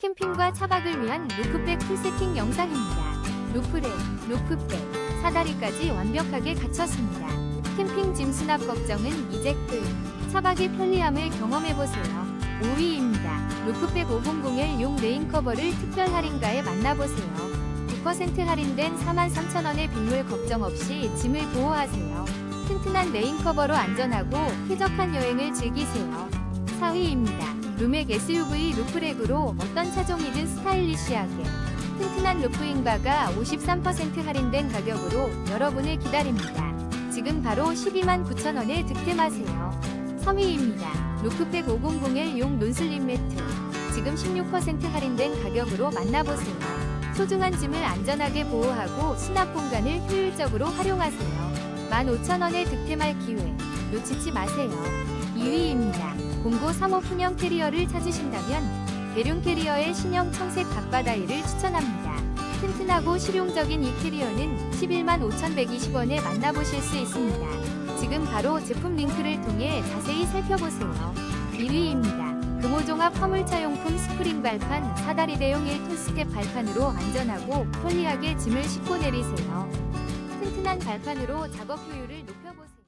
캠핑과 차박을 위한 루프백 풀세팅 영상입니다. 루프랙, 루프백, 사다리까지 완벽하게 갖췄습니다. 캠핑 짐 수납 걱정은 이제 끝. 차박의 편리함을 경험해보세요. 5위입니다. 루프백 5001용 레인 커버를 특별 할인가에 만나보세요. 9% 할인된 43,000원의 빗물 걱정 없이 짐을 보호하세요. 튼튼한 레인 커버로 안전하고 쾌적한 여행을 즐기세요. 4위입니다. 룸액 SUV 루프렉으로 어떤 차종이든 스타일리시하게 튼튼한 루프잉바가 53% 할인된 가격으로 여러분을 기다립니다. 지금 바로 12만 9천원에 득템하세요. 3위입니다. 루프백 5001 용 논슬림 매트 지금 16% 할인된 가격으로 만나보세요. 소중한 짐을 안전하게 보호하고 수납 공간을 효율적으로 활용하세요. 15,000원에 득템할 기회 놓치지 마세요. 2위입니다. 공고 3호 신형 캐리어를 찾으신다면 대륜 캐리어의 신형 청색 각바다이를 추천합니다. 튼튼하고 실용적인 이 캐리어는 11만 5,120원에 만나보실 수 있습니다. 지금 바로 제품 링크를 통해 자세히 살펴보세요. 1위입니다. 금호종합 화물차용품 스프링 발판 사다리 대용 1톤 스텝 발판으로 안전하고 편리하게 짐을 싣고 내리세요. 튼튼한 발판으로 작업 효율을 높여보세요.